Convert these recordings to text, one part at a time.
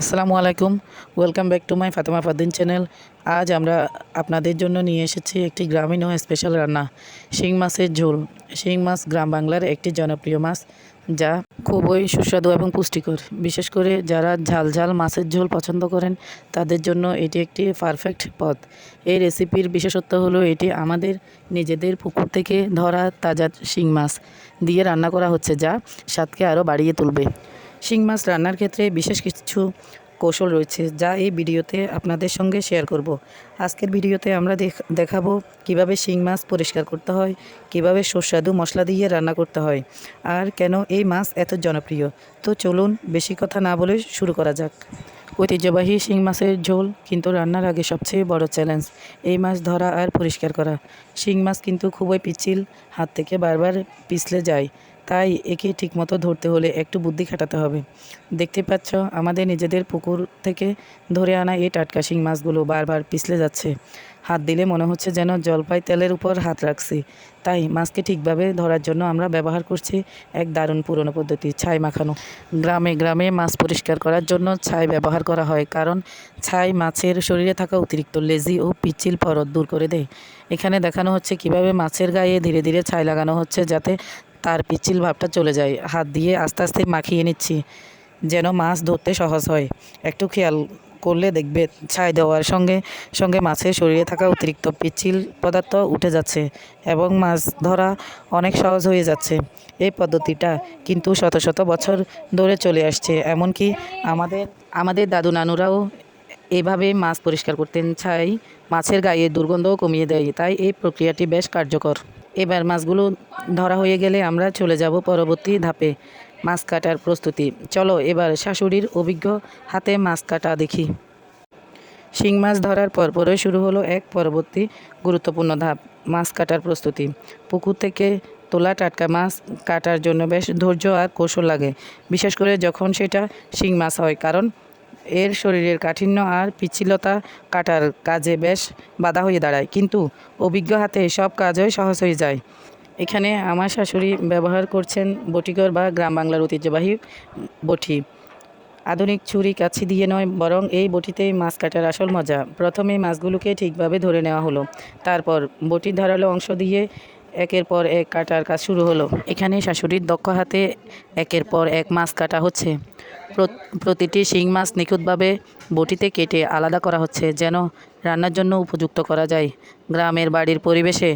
আসসালামু আলাইকুম। Welcome back to my Fatema Faddin channel আজ আমরা আপনাদের জন্য নিয়ে এসেছি একটি গ্রামীণ ও স্পেশাল রান্না, শিং মাছের ঝোল। শিং মাছ গ্রাম বাংলার একটি জনপ্রিয় মাছ, যা খুবই সুস্বাদু এবং পুষ্টিকর। বিশেষ করে যারা ঝাল ঝাল মাছের ঝোল পছন্দ করেন, তাদের জন্য এটি একটি পারফেক্ট পদ। এই রেসিপির বিশেষত্ব হলো এটি আমাদের নিজেদের পুকুর থেকে ধরা তাজা শিং মাছ দিয়ে রান্না করা হচ্ছে, যা স্বাদকে আরও বাড়িয়ে তুলবে। শিং মাছ রান্নার ক্ষেত্রে বিশেষ কিছু কৌশল রয়েছে যা এই ভিডিওতে আপনাদের সঙ্গে শেয়ার করব। আজকের ভিডিওতে আমরা দেখ- দেখাবো কীভাবে শিং মাছ পরিষ্কার করতে হয়, কীভাবে সুস্বাদু মশলা দিয়ে রান্না করতে হয়, আর কেন এই মাছ এত জনপ্রিয়। তো চলুন বেশি কথা না বলে শুরু করা যাক। ঐতিহ্যবাহী শিং মাছের ঝোল কিন্তু রান্নার আগে সবচেয়ে বড় চ্যালেঞ্জ এই মাছ ধরা আর পরিষ্কার করা। শিং মাছ কিন্তু খুবই পিচ্ছিল, হাত থেকে বারবার পিছলে যায়। তাই একে ঠিকমতো ধরতে হলে একটু বুদ্ধি খাটাতে হবে। দেখতে পাচ্ছ, আমাদের নিজেদের পুকুর থেকে ধরে আনা এই টাটকা শিং মাছগুলো বারবার পিছলে যাচ্ছে। হাত দিলে মনে হচ্ছে যেন জলপাই তেলের উপর হাত রাখছি। তাই মাছকে ঠিকভাবে ধরার জন্য আমরা ব্যবহার করছি এক দারুণ পুরনো পদ্ধতি, ছাই মাখানো। গ্রামে গ্রামে মাছ পরিষ্কার করার জন্য ছাই ব্যবহার করা হয় কারণ ছাই মাছের শরীরে থাকা অতিরিক্ত লেজি ও পিচ্ছিল পরত দূর করে দেয়। এখানে দেখানো হচ্ছে কীভাবে মাছের গায়ে ধীরে ধীরে ছাই লাগানো হচ্ছে যাতে তার পিচ্ছিল ভাবটা চলে যায়। হাত দিয়ে আস্তে আস্তে মাখিয়ে নিচ্ছি, যেন মাছ ধরতে সহজ হয়। একটু খেয়াল করলে দেখবে ছাই দেওয়ার সঙ্গে সঙ্গে মাছের শরীরে থাকা অতিরিক্ত পিচ্ছিল পদার্থ উঠে যাচ্ছে এবং মাছ ধরা অনেক সহজ হয়ে যাচ্ছে। এই পদ্ধতিটা কিন্তু শত শত বছর ধরে চলে আসছে। এমনকি আমাদের আমাদের দাদু নানুরাও এভাবে মাছ পরিষ্কার করতেন। ছাই মাছের গায়ে দুর্গন্ধও কমিয়ে দেয়। তাই এই প্রক্রিয়াটি বেশ কার্যকর। এবার মাছগুলো ধরা হয়ে গেলে আমরা চলে যাব পরবর্তী ধাপে মাছ কাটার প্রস্তুতি। চলো এবার শাশুড়ির অভিজ্ঞ হাতে মাছ কাটা দেখি। শিং মাছ ধরার পরপরই শুরু হলো এক পরবর্তী গুরুত্বপূর্ণ ধাপ, মাছ কাটার প্রস্তুতি। পুকুর থেকে তোলা টাটকা মাছ কাটার জন্য বেশ ধৈর্য আর কৌশল লাগে। বিশেষ করে যখন সেটা শিং মাছ হয়, কারণ এর শরীরের কাঠিন্য আর পিচ্ছিলতা কাটার কাজে বেশ বাধা হয়ে দাঁড়ায়। কিন্তু অভিজ্ঞ হাতে সব কাজই সহজ হয়ে যায়। এখানে আমার শাশুড়ি ব্যবহার করছেন বটিকর বা গ্রাম বাংলার ঐতিহ্যবাহী বটি। আধুনিক ছুরি কাছি দিয়ে নয়, বরং এই বটিতেই মাছ কাটার আসল মজা। প্রথমে মাছগুলোকে ঠিকভাবে ধরে নেওয়া হলো। তারপর বটির ধারালো অংশ দিয়ে একের পর এক কাটার কাজ শুরু হলো। এখানে শাশুড়ির দক্ষ হাতে একের পর এক মাছ কাটা হচ্ছে। প্রতিটি শিং মাছ নিখুঁতভাবে বটিতে কেটে আলাদা করা হচ্ছে যেন রান্নার জন্য উপযুক্ত করা যায়। গ্রামের বাড়ির পরিবেশে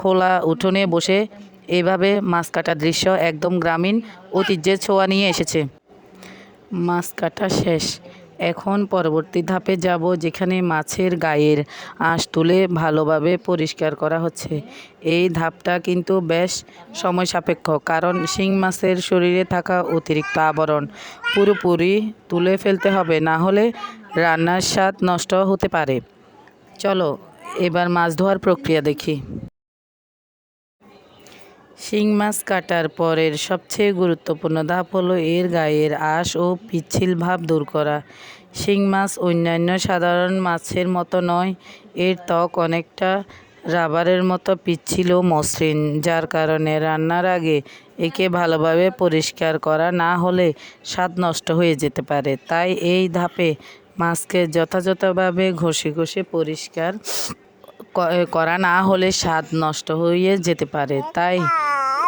খোলা উঠোনে বসে এভাবে মাছ কাটার দৃশ্য একদম গ্রামীণ ঐতিহ্যের ছোঁয়া নিয়ে এসেছে। মাছ কাটা শেষ। এখন পরবর্তী ধাপে যাব যেখানে মাছের গায়ের আঁশ তুলে ভালোভাবে পরিষ্কার করা হচ্ছে। এই ধাপটা কিন্তু বেশ সময় সাপেক্ষ, কারণ শিং মাছের শরীরে থাকা অতিরিক্ত আবরণ পুরোপুরি তুলে ফেলতে হবে, না হলে রান্নার স্বাদ নষ্ট হতে পারে। চলো, এবার মাছ ধোয়ার প্রক্রিয়া দেখি। শিং মাছ কাটার পরের সবচেয়ে গুরুত্বপূর্ণ ধাপ হলো এর গায়ের আঁশ ও পিচ্ছিল ভাব দূর করা। শিং মাছ অন্যান্য সাধারণ মাছের মতো নয়, এর ত্বক অনেকটা রাবারের মতো পিচ্ছিল ও মসৃণ, যার কারণে রান্নার আগে একে ভালোভাবে পরিষ্কার করা না হলে স্বাদ নষ্ট হয়ে যেতে পারে। তাই এই ধাপে মাছকে যথাযথভাবে ঘষে ঘষে পরিষ্কার করা না হলে স্বাদ নষ্ট হয়ে যেতে পারে। তাই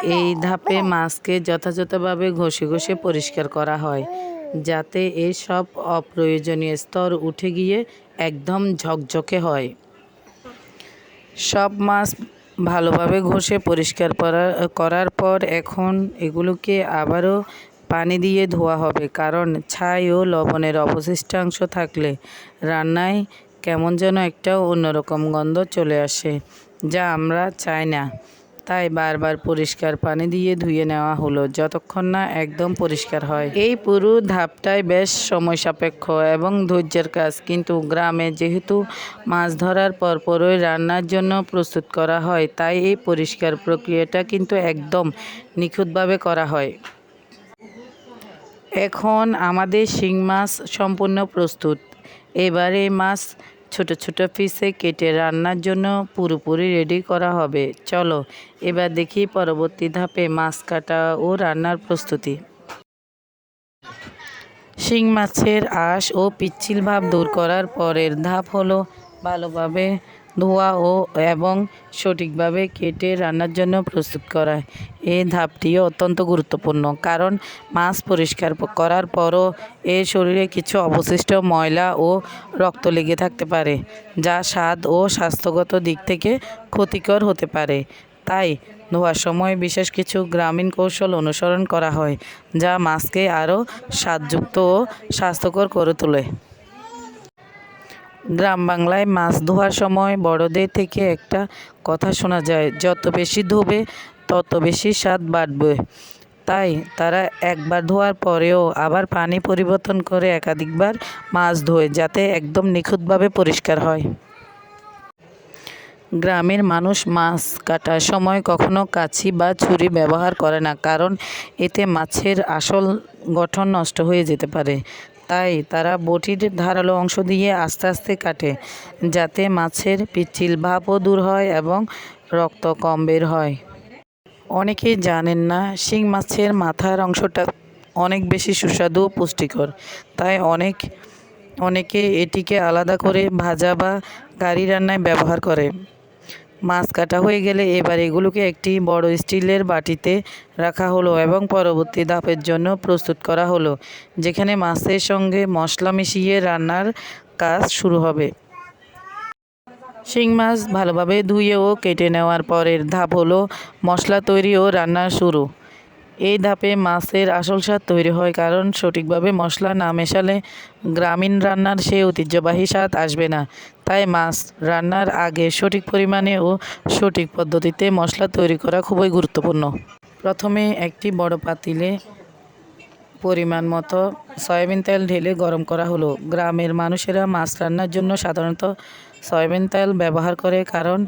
এই ধাপে মাছকে যথাযথভাবে ঘষে ঘষে পরিষ্কার করা হয় যাতে এই সব অপ্রয়োজনীয় স্তর উঠে গিয়ে একদম ঝকঝকে হয়। সব মাছ ভালোভাবে ঘষে পরিষ্কার করা- করার পর এখন এগুলোকে আবারও পানি দিয়ে ধোয়া হবে কারণ ছাই ও লবণের অবশিষ্টাংশ থাকলে রান্নায় কেমন যেন একটা অন্যরকম গন্ধ চলে আসে যা আমরা চাই না। তাই বারবার পরিষ্কার পানি দিয়ে ধুয়ে নেওয়া হলো, যতক্ষণ না একদম পরিষ্কার হয়। এই পুরো ধাপটাই বেশ সময় সাপেক্ষ এবং ধৈর্যের কাজ, কিন্তু গ্রামে যেহেতু মাছ ধরার পরপরই রান্নার জন্য প্রস্তুত করা হয়, তাই এই পরিষ্কার প্রক্রিয়াটা কিন্তু একদম নিখুঁতভাবে করা হয়। এখন আমাদের শিং মাছ সম্পূর্ণ প্রস্তুত। এবারে মাছ ছোট ছোট পিসে কেটে রান্নার জন্য পুরোপুরি রেডি করা হবে। চলো, এবার দেখি পরবর্তী ধাপে মাছ কাটা ও রান্নার প্রস্তুতি। শিং মাছের আঁশ ও পিচ্ছিল ভাব দূর করার পরের ধাপ হলো ভালোভাবে ধোয়া ও এবং সঠিকভাবে কেটে রান্নার জন্য প্রস্তুত করা। এই ধাপটিও অত্যন্ত গুরুত্বপূর্ণ কারণ মাছ পরিষ্কার করার পরও এর শরীরে কিছু অবশিষ্ট ময়লা ও রক্ত লেগে থাকতে পারে, যা স্বাদ ও স্বাস্থ্যগত দিক থেকে ক্ষতিকর হতে পারে। তাই ধোয়ার সময় বিশেষ কিছু গ্রামীণ কৌশল অনুসরণ করা হয়, যা মাছকে আরও স্বাদযুক্ত ও স্বাস্থ্যকর করে তোলে। গ্রাম বাংলায় মাছ ধোয়ার সময় বড়দের থেকে একটা কথা শোনা যায়, যত বেশি ধোবে, তত বেশি স্বাদ বাড়বে। তাই তারা একবার ধোয়ার পরেও আবার পানি পরিবর্তন করে একাধিকবার মাছ ধোয়, যাতে একদম নিখুঁতভাবে পরিষ্কার হয়। গ্রামের মানুষ মাছ কাটার সময় কখনো কাছি বা ছুরি ব্যবহার করে না, কারণ এতে মাছের আসল গঠন নষ্ট হয়ে যেতে পারে। তাই তারা বটির ধারালো অংশ দিয়ে আস্তে আস্তে কাটে, যাতে মাছের পিচ্ছিল ভাবও দূর হয় এবং রক্ত কম বের হয়। অনেকেই জানেন না, শিং মাছের মাথার অংশটা অনেক বেশি সুস্বাদু পুষ্টিকর। তাই অনেক, অনেকে এটিকে আলাদা করে ভাজা বা গাড়ি রান্নায় ব্যবহার করে। মাছ কাটা হয়ে গেলে এবার এগুলোকে একটি বড় স্টিলের বাটিতে রাখা হলো এবং পরবর্তী ধাপের জন্য প্রস্তুত করা হলো, যেখানে মাছের সঙ্গে মশলা মিশিয়ে রান্নার কাজ শুরু হবে। শিং মাছ ভালোভাবে ধুয়ে ও কেটে নেওয়ার পরের ধাপ হলো মশলা তৈরি ও রান্না শুরু। এই ধাপে মাছের আসল স্বাদ তৈরি হয় কারণ সঠিকভাবে মশলা না মেশালে গ্রামীণ রান্নার সেই ঐতিহ্যবাহী স্বাদ আসবে না। তাই মাছ রান্নার আগে সঠিক পরিমাণে ও সঠিক পদ্ধতিতে মশলা তৈরি করা খুবই গুরুত্বপূর্ণ। প্রথমে একটি বড় পাতিলে পরিমাণ মতো সয়াবিন তেল ঢেলে গরম করা হলো। গ্রামের মানুষেরা মাছ রান্নার জন্য সাধারণত সয়াবিন তেল ব্যবহার করে কারণ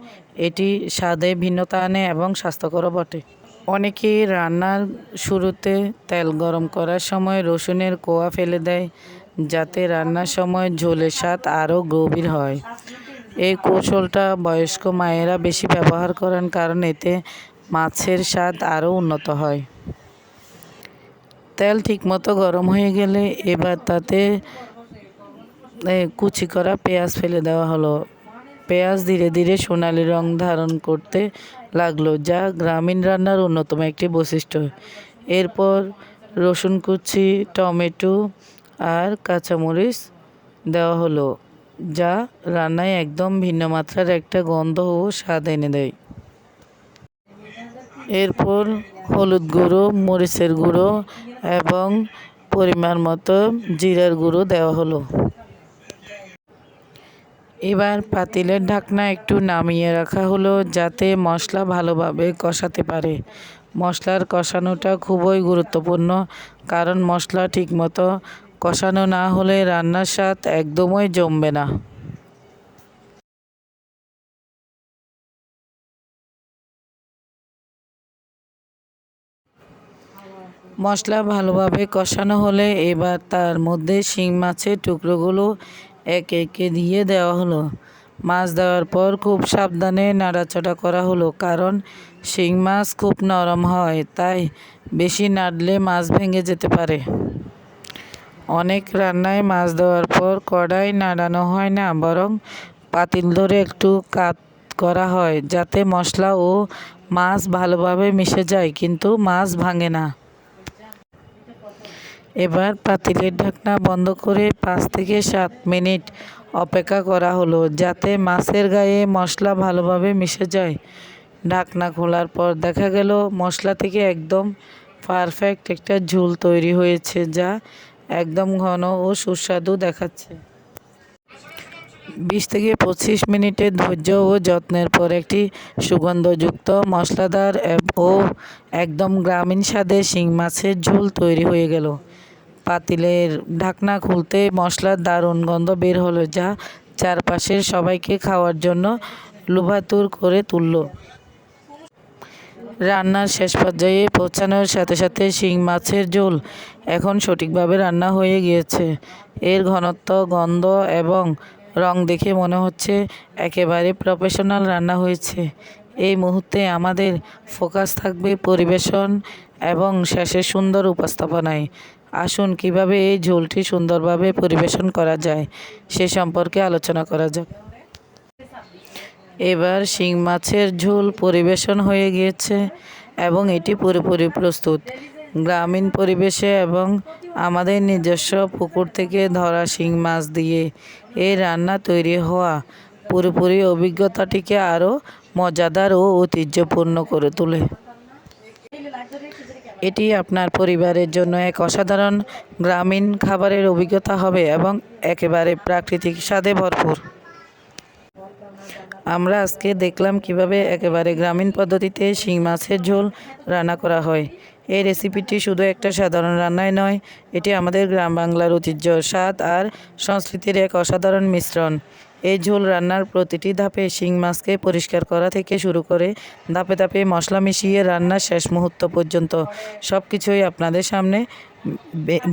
এটি স্বাদে ভিন্নতা আনে এবং স্বাস্থ্যকরও বটে। অনেকেই রান্নার শুরুতে তেল গরম করার সময় রসুনের কোয়া ফেলে দেয় যাতে রান্নার সময় ঝোলের স্বাদ আরও গভীর হয়। এই কৌশলটা বয়স্ক মায়েরা বেশি ব্যবহার করেন কারণ এতে মাছের স্বাদ আরও উন্নত হয়। তেল ঠিকমতো গরম হয়ে গেলে এবার তাতে কুচি করা পেঁয়াজ ফেলে দেওয়া হলো। পেঁয়াজ ধীরে ধীরে সোনালি রং ধারণ করতে লাগল, যা গ্রামীণ রান্নার অন্যতম একটি বৈশিষ্ট্য। এরপর রসুন কুচি, টমেটো আর কাঁচামরিচ দেওয়া হলো, যা রান্নায় একদম ভিন্ন মাত্রার একটা গন্ধ ও স্বাদ এনে দেয়। এরপর হলুদ গুঁড়ো, মরিচের গুঁড়ো এবং পরিমাণ মতো জিরার গুঁড়ো দেওয়া হলো। এবার পাতিলের ঢাকনা একটু নামিয়ে রাখা হলো, যাতে মশলা ভালোভাবে কষাতে পারে। মশলার কষানোটা খুবই গুরুত্বপূর্ণ, কারণ মশলা ঠিকমতো কষানো না হলে রান্নার স্বাদ একদমই জমবে না। মশলা ভালোভাবে কষানো হলে এবার তার মধ্যে শিং মাছের টুকরোগুলো একে একে দিয়ে দেওয়া হলো। মাছ দেওয়ার পর খুব সাবধানে নাড়াচাড়া করা হলো কারণ শিং মাছ খুব নরম হয়, তাই বেশি নাড়লে মাছ ভেঙে যেতে পারে। অনেক রান্নায় মাছ দেওয়ার পর কড়াই নাড়ানো হয় না, বরং পাতিল ধরে একটু কাত করা হয় যাতে মশলা ও মাছ ভালোভাবে মিশে যায়, কিন্তু মাছ ভাঙে না। এবার পাতিলের ঢাকনা বন্ধ করে পাঁচ থেকে সাত মিনিট অপেক্ষা করা হলো যাতে মাছের গায়ে মশলা ভালোভাবে মিশে যায়। ঢাকনা খোলার পর দেখা গেল মশলা থেকে একদম পারফেক্ট একটা ঝোল তৈরি হয়েছে, যা একদম ঘন ও সুস্বাদু দেখাচ্ছে। বিশ থেকে পঁচিশ মিনিটের ধৈর্য ও যত্নের পর একটি সুগন্ধযুক্ত মশলাদার ও একদম গ্রামীণ স্বাদের শিং মাছের ঝোল তৈরি হয়ে গেল। পাতিলের ঢাকনা খুলতে মশলার দারুণ গন্ধ বের হলো, যা চারপাশের সবাইকে খাওয়ার জন্য লুভাতুর করে তুলল। রান্নার শেষ পর্যায়ে পৌঁছানোর সাথে সাথে শিং মাছের ঝোল এখন সঠিকভাবে রান্না হয়ে গিয়েছে। এর ঘনত্ব, গন্ধ এবং রং দেখে মনে হচ্ছে একেবারে প্রফেশনাল রান্না হয়েছে। এই মুহূর্তে আমাদের ফোকাস থাকবে পরিবেশন এবং শেষে সুন্দর উপস্থাপনায়। আসুন, কীভাবে এই ঝোলটি সুন্দরভাবে পরিবেশন করা যায় সে সম্পর্কে আলোচনা করা যাক। এবার শিং মাছের ঝোল পরিবেশন হয়ে গিয়েছে এবং এটি পুরোপুরি প্রস্তুত। গ্রামীণ পরিবেশে এবং আমাদের নিজস্ব পুকুর থেকে ধরা শিং মাছ দিয়ে এই রান্না তৈরি হওয়া পুরোপুরি অভিজ্ঞতাটিকে আরও মজাদার ও ঐতিহ্যপূর্ণ করে তোলে। এটি আপনার পরিবারের জন্য এক অসাধারণ গ্রামীণ খাবারের অভিজ্ঞতা হবে এবং একেবারে প্রাকৃতিক স্বাদে ভরপুর। আমরা আজকে দেখলাম কীভাবে একেবারে গ্রামীণ পদ্ধতিতে শিং মাছের ঝোল রান্না করা হয়। এই রেসিপিটি শুধু একটা সাধারণ রান্নাই নয়, এটি আমাদের গ্রাম বাংলার ঐতিহ্য, স্বাদ আর সংস্কৃতির এক অসাধারণ মিশ্রণ। এই ঝোল রান্নার প্রতিটি ধাপে শিং মাছকে পরিষ্কার করা থেকে শুরু করে ধাপে ধাপে মশলা মিশিয়ে রান্নার শেষ মুহূর্ত পর্যন্ত সব কিছুই আপনাদের সামনে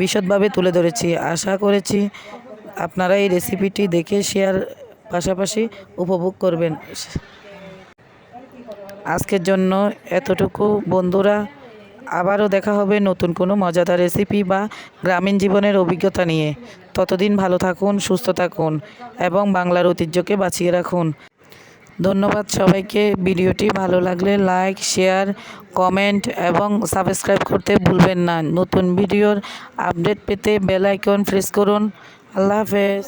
বিশদভাবে তুলে ধরেছি। আশা করেছি আপনারা এই রেসিপিটি দেখে শেয়ার পাশাপাশি উপভোগ করবেন। আজকের জন্য এতটুকু। বন্ধুরা, আবারও দেখা হবে নতুন কোনো মজাদার রেসিপি বা গ্রামীণ জীবনের অভিজ্ঞতা নিয়ে। ততদিন ভালো থাকুন, সুস্থ থাকুন এবং বাংলার ঐতিহ্যকে বাঁচিয়ে রাখুন। ধন্যবাদ সবাইকে। ভিডিওটি ভালো লাগলে লাইক শেয়ার কমেন্ট এবং সাবস্ক্রাইব করতে ভুলবেন না। নতুন ভিডিওর আপডেট পেতে বেল আইকন প্রেস করুন। আল্লাহ হাফেজ।